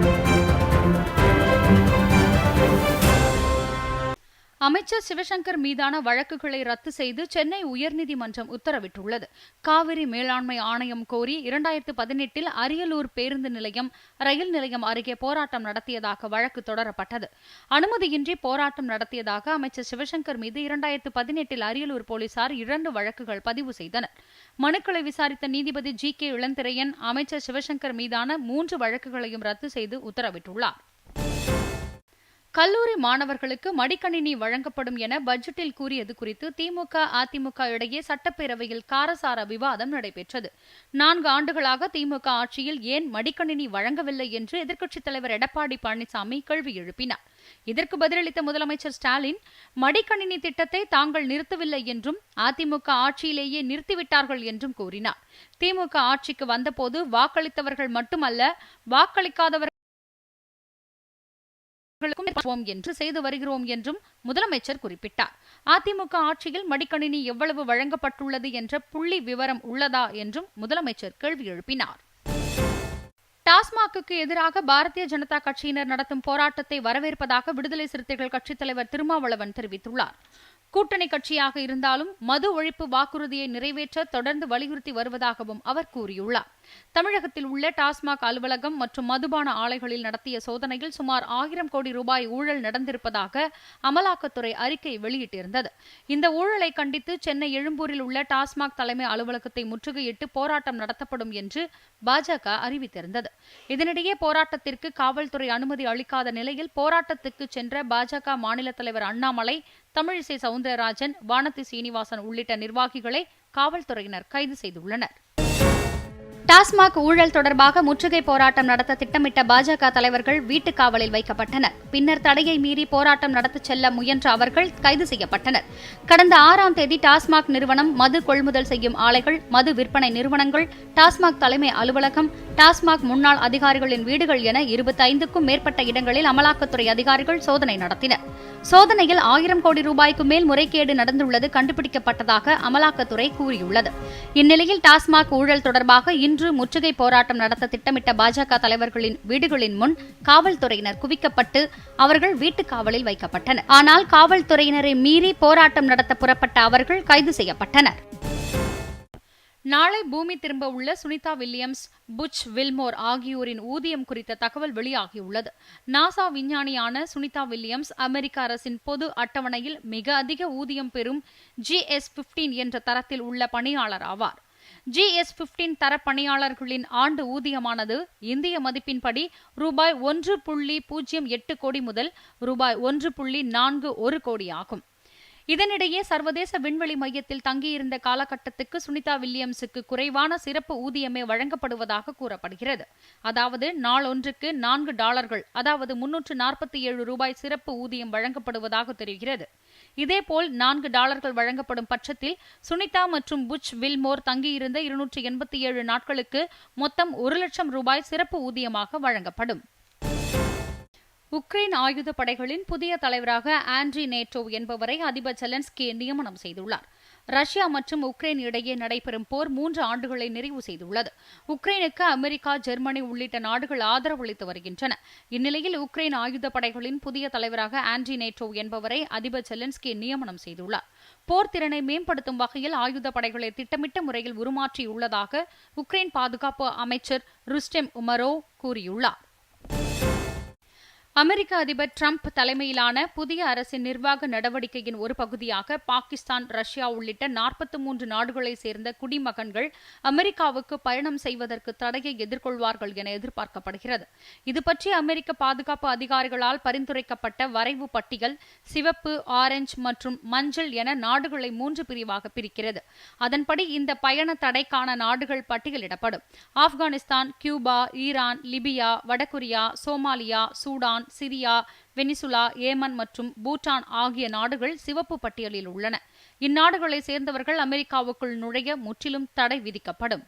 Thank you. அமைச்சர் சிவசங்கர் மீதான வழக்குகளை ரத்து செய்து சென்னை உயர்நீதிமன்றம் உத்தரவிட்டுள்ளது. காவிரி மேலாண்மை ஆணையம் கோரி இரண்டாயிரத்து பதினெட்டில் அரியலூர் பேருந்து நிலையம் ரயில் நிலையம் அருகே போராட்டம் நடத்தியதாக வழக்கு தொடரப்பட்டது. அனுமதியின்றி போராட்டம் நடத்தியதாக அமைச்சர் சிவசங்கர் மீது இரண்டாயிரத்து பதினெட்டில் அரியலூர் போலீசார் இரண்டு வழக்குகள் பதிவு செய்தனர். மனுக்களை விசாரித்த நீதிபதி ஜி கே இளந்திரையன் அமைச்சர் சிவசங்கர் மீதான மூன்று வழக்குகளையும் ரத்து செய்து உத்தரவிட்டுள்ளார். கல்லூரி மாணவர்களுக்கு மடிக்கணினி வழங்கப்படும் என பட்ஜெட்டில் கூறியது குறித்து திமுக அதிமுக இடையே சட்டப்பேரவையில் காரசார விவாதம் நடைபெற்றது. நான்கு ஆண்டுகளாக திமுக ஆட்சியில் ஏன் மடிக்கணினி வழங்கவில்லை என்று எதிர்க்கட்சித் தலைவர் எடப்பாடி பழனிசாமி கேள்வி எழுப்பினார். இதற்கு பதிலளித்த முதலமைச்சர் ஸ்டாலின் மடிக்கணினி திட்டத்தை தாங்கள் நிறுத்தவில்லை என்றும் அதிமுக ஆட்சியிலேயே நிறுத்திவிட்டார்கள் என்றும் கூறினார். திமுக ஆட்சிக்கு வந்தபோது வாக்களித்தவர்கள் மட்டுமல்ல வாக்களிக்காதவர்கள் அவர்களுக்கும் என்று செய்து வருகிறோம் என்றும் முதலமைச்சர் குறிப்பிட்டார். அதிமுக ஆட்சியில் மடிக்கணினி எவ்வளவு வழங்கப்பட்டுள்ளது என்ற புள்ளி விவரம் உள்ளதா என்றும் முதலமைச்சர் கேள்வி எழுப்பினார். டாஸ்மாகுக்கு எதிராக பாரதிய ஜனதா கட்சியினர் நடத்தும் போராட்டத்தை வரவேற்பதாக விடுதலை சிறுத்தைகள் கட்சித் தலைவர் திருமாவளவன் தெரிவித்துள்ளார். கூட்டணி கட்சியாக இருந்தாலும் மது ஒழிப்பு வாக்குறுதியை நிறைவேற்ற தொடர்ந்து வலியுறுத்தி வருவதாகவும் அவர் கூறியுள்ளார். தமிழகத்தில் உள்ள டாஸ்மாக் அலுவலகம் மற்றும் மதுபான ஆலைகளில் நடத்திய சோதனையில் சுமார் ஆயிரம் கோடி ரூபாய் ஊழல் நடந்திருப்பதாக அமலாக்கத்துறை அறிக்கை வெளியிட்டிருந்தது. இந்த ஊழலை கண்டித்து சென்னை எழும்பூரில் உள்ள டாஸ்மாக் தலைமை அலுவலகத்தை முற்றுகையிட்டு போராட்டம் நடத்தப்படும் என்று பாஜக அறிவித்திருந்தது. இதனிடையே போராட்டத்திற்கு காவல்துறை அனுமதி அளிக்காத நிலையில் போராட்டத்துக்கு சென்ற பாஜக மாநில தலைவர் அண்ணாமலை தமிழிசை சவுந்தரராஜன் வானதி சீனிவாசன் உள்ளிட்ட நிர்வாகிகளை காவல்துறையினர் கைது செய்துள்ளனர். டாஸ்மாக் ஊழல் தொடர்பாக முற்றுகை போராட்டம் நடத்த திட்டமிட்ட பாஜக தலைவர்கள் வீட்டுக் காவலில் வைக்கப்பட்டனர். பின்னர் தடையை மீறி போராட்டம் நடத்திச் செல்ல முயன்ற அவர்கள் கைது செய்யப்பட்டனர். கடந்த ஆறாம் தேதி டாஸ்மாக் நிறுவனம் மது கொள்முதல் செய்யும் ஆலைகள் மது விற்பனை நிறுவனங்கள் டாஸ்மாக் தலைமை அலுவலகம் டாஸ்மாக் முன்னாள் அதிகாரிகளின் வீடுகள் என இருபத்தைந்துக்கும் மேற்பட்ட இடங்களில் அமலாக்கத்துறை அதிகாரிகள் சோதனை நடத்தினர். சோதனையில் ஆயிரம் கோடி ரூபாய்க்கு மேல் முறைகேடு நடந்துள்ளது கண்டுபிடிக்கப்பட்டதாக அமலாக்கத்துறை கூறியுள்ளது. இந்நிலையில் டாஸ்மாக் ஊழல் தொடர்பாக இன்று முற்றுகை போராட்டம் நடத்த திட்டமிட்ட பாஜக தலைவர்களின் வீடுகளின் முன் காவல்துறையினர் குவிக்கப்பட்டு அவர்கள் வீட்டு காவலில் வைக்கப்பட்டனர். ஆனால் காவல்துறையினரை மீறி போராட்டம் நடத்த புறப்பட்ட அவர்கள் கைது செய்யப்பட்டனர். நாளை பூமி திரும்ப உள்ள சுனிதா வில்லியம்ஸ் புச் வில்மோர் ஆகியோரின் ஊதியம் குறித்த தகவல் வெளியாகியுள்ளது. நாசா விஞ்ஞானியான சுனிதா வில்லியம்ஸ் அமெரிக்க அரசின் பொது அட்டவணையில் மிக அதிக ஊதியம் பெறும் ஜிஎஸ் பிப்டீன் என்ற தரத்தில் உள்ள பணியாளர் ஆவார். ஜிஎஸ் பிப்டீன் தர பணியாளர்களின் ஆண்டு ஊதியமானது இந்திய மதிப்பின்படி ரூபாய் ஒன்று புள்ளி பூஜ்ஜியம் எட்டு கோடி முதல் ரூபாய் ஒன்று புள்ளி நான்கு ஒரு கோடி ஆகும் இதனிடையே சர்வதேச விண்வெளி மையத்தில் தங்கியிருந்த காலகட்டத்துக்கு சுனிதா வில்லியம்ஸுக்கு குறைவான சிறப்பு ஊதியமே வழங்கப்படுவதாக கூறப்படுகிறது. அதாவது நாளொன்றுக்கு நான்கு டாலர்கள் அதாவது முன்னூற்று நாற்பத்தி ஏழு ரூபாய் சிறப்பு ஊதியம் வழங்கப்படுவதாக தெரிகிறது. இதேபோல் நான்கு டாலர்கள் வழங்கப்படும் பட்சத்தில் சுனிதா மற்றும் புச் வில்மோர் தங்கியிருந்த இருநூற்றி எண்பத்தி ஏழு நாட்களுக்கு மொத்தம் ஒரு லட்சம் ரூபாய் சிறப்பு ஊதியமாக வழங்கப்படும். உக்ரைன் ஆயுத படைகளின் புதிய தலைவராக ஆண்ட்ரி நேட்டோ என்பவரை அதிபர் செலன்ஸ்கி நியமனம் செய்துள்ளார். ரஷ்யா மற்றும் உக்ரைன் இடையே நடைபெறும் போர் மூன்று ஆண்டுகளை நிறைவு செய்துள்ளது. உக்ரைனுக்கு அமெரிக்கா ஜெர்மனி உள்ளிட்ட நாடுகள் ஆதரவளித்து வருகின்றன. இந்நிலையில் உக்ரைன் ஆயுத படைகளின் புதிய தலைவராக ஆண்ட்ரி நேட்டோ என்பவரை அதிபர் செலன்ஸ்கி நியமனம் செய்துள்ளார். போர் திறனை மேம்படுத்தும் வகையில் ஆயுத படைகளை திட்டமிட்ட முறையில் உருமாற்றியுள்ளதாக உக்ரைன் பாதுகாப்பு அமைச்சர் ருஸ்டெம் உமரோ கூறியுள்ளார். அமெரிக்க அதிபர் டிரம்ப் தலைமையிலான புதிய அரசின் நிர்வாக நடவடிக்கையின் ஒரு பகுதியாக பாகிஸ்தான் ரஷ்யா உள்ளிட்ட நாற்பத்தி மூன்று நாடுகளைச் சேர்ந்த குடிமகன்கள் அமெரிக்காவுக்கு பயணம் செய்வதற்கு தடையை எதிர்கொள்வார்கள் என எதிர்பார்க்கப்படுகிறது. இதுபற்றி அமெரிக்க பாதுகாப்பு அதிகாரிகளால் பரிந்துரைக்கப்பட்ட வரைவு பட்டியல் சிவப்பு ஆரஞ்சு மற்றும் மஞ்சள் என நாடுகளை மூன்று பிரிவாக பிரிக்கிறது. அதன்படி இந்த பயண தடைக்கான நாடுகள் பட்டியலிடப்படும். ஆப்கானிஸ்தான் கியூபா ஈரான் லிபியா வடகொரியா Somalia Sudan Syria Venezuela Yemen மற்றும் பூட்டான் ஆகிய நாடுகள் சிவப்பு பட்டியலில் உள்ளன. இந்நாடுகளை சேர்ந்தவர்கள் அமெரிக்காவுக்குள் நுழைய முற்றிலும் தடை விதிக்கப்படும்.